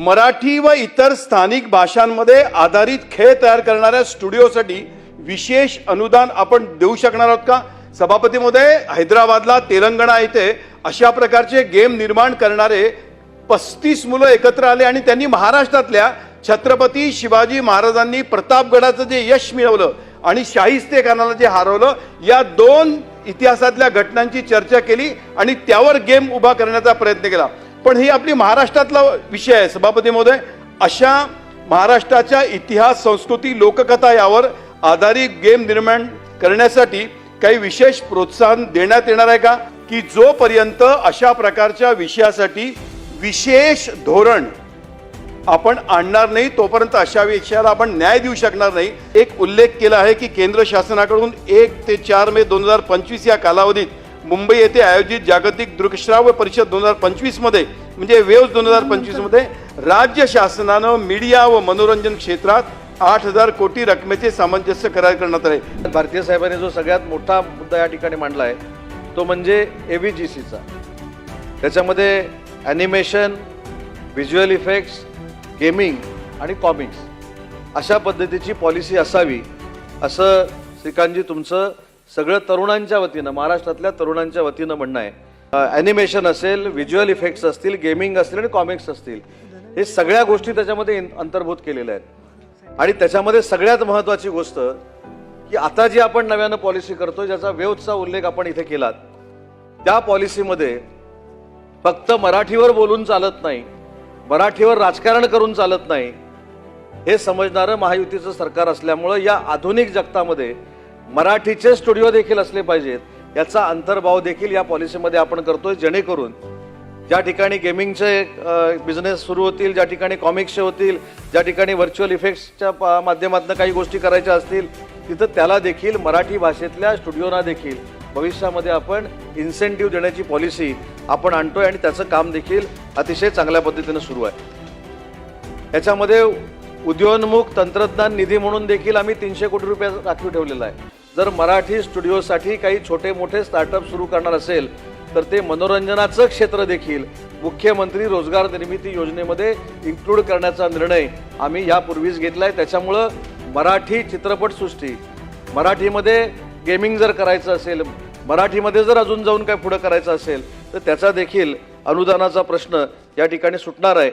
मराठी व इतर स्थानिक भाषांमध्ये आधारित खेळ तयार करणाऱ्या स्टुडिओसाठी विशेष अनुदान आपण देऊ शकणार आहोत का? सभापती महोदय हैदराबादला तेलंगणा येथे अशा प्रकारचे गेम निर्माण करणारे पस्तीस मुलं एकत्र आले आणि त्यांनी महाराष्ट्रातल्या छत्रपती शिवाजी महाराजांनी प्रतापगडाचं जे यश मिळवलं आणि शाहिस्ते खानाला जे हरवलं या दोन इतिहासातल्या घटनांची चर्चा केली आणि त्यावर गेम उभा करण्याचा प्रयत्न केला. पण ही आपली महाराष्ट्रातला विषय आहे सभापती महोदय. अशा महाराष्ट्राच्या इतिहास संस्कृती लोककथा यावर आधारित गेम निर्माण करण्यासाठी काही विशेष प्रोत्साहन देण्यात येणार आहे का? की जोपर्यंत अशा प्रकारच्या विषयासाठी विशेष धोरण आपण आणणार नाही तोपर्यंत अशा विषयाला आपण न्याय देऊ शकणार नाही. एक उल्लेख केला आहे की केंद्र शासनाकडून एक ते चार मे दोन हजार पंचवीस या कालावधीत मुंबई येथे आयोजित जागतिक दृकश्राव्य परिषद दोन हजार पंचवीसमध्ये म्हणजे वेव्स दोन हजार पंचवीसमध्ये राज्य शासनानं मीडिया व मनोरंजन क्षेत्रात आठ हजार कोटी रकमेचे सामंजस्य करार करण्यात आले. भारतीय साहेबांनी जो सगळ्यात मोठा मुद्दा या ठिकाणी मांडला आहे तो म्हणजे ए व्ही जी सीचा त्याच्यामध्ये ॲनिमेशन व्हिज्युअल इफेक्ट्स गेमिंग आणि कॉमिक्स अशा पद्धतीची पॉलिसी असावी असं श्रीकांतजी तुमचं सगळं तरुणांच्या वतीनं महाराष्ट्रातल्या तरुणांच्या वतीनं म्हणणं आहे. ॲनिमेशन असेल व्हिज्युअल इफेक्ट्स असतील गेमिंग असतील आणि कॉमिक्स असतील. हे सगळ्या गोष्टी त्याच्यामध्ये इन- अंतर्भूत केलेल्या आहेत. आणि त्याच्यामध्ये सगळ्यात महत्त्वाची गोष्ट की आता जी आपण नव्यानं पॉलिसी करतोय ज्याचा वेवचा उल्लेख आपण इथे केलात त्या पॉलिसीमध्ये फक्त मराठीवर बोलून चालत नाही मराठीवर राजकारण करून चालत नाही हे समजणारं महायुतीचं सरकार असल्यामुळं या आधुनिक जगतामध्ये मराठीचे स्टुडिओ देखील असले पाहिजेत. याचा अंतर्भाव देखील या पॉलिसीमध्ये आपण करतोय जेणेकरून ज्या ठिकाणी गेमिंगचे बिझनेस सुरू होतील ज्या ठिकाणी कॉमिक्सचे होतील ज्या ठिकाणी व्हर्च्युअल इफेक्ट्सच्या माध्यमातून काही गोष्टी करायच्या असतील तिथं त्याला देखील मराठी भाषेतल्या स्टुडिओना देखील भविष्यामध्ये आपण इन्सेंटिव्ह देण्याची पॉलिसी आपण आणतोय आणि त्याचं काम देखील अतिशय चांगल्या पद्धतीनं सुरू आहे. याच्यामध्ये उद्योन्मुख तंत्रज्ञान निधी म्हणून देखील आम्ही तीनशे कोटी रुपये राखीव ठेवलेला आहे. जर मराठी स्टुडिओसाठी काही छोटे मोठे स्टार्टअप सुरू करणार असेल तर ते मनोरंजनाचं क्षेत्र देखील मुख्यमंत्री रोजगार निर्मिती योजनेमध्ये इन्क्लूड करण्याचा निर्णय आम्ही यापूर्वीच घेतला आहे त्याच्यामुळं मराठी चित्रपटसृष्टी मराठीमध्ये गेमिंग जर करायचं असेल मराठीमध्ये जर अजून जाऊन काय पुढं करायचं असेल तर त्याचा देखील अनुदानाचा प्रश्न या ठिकाणी सुटणार आहे.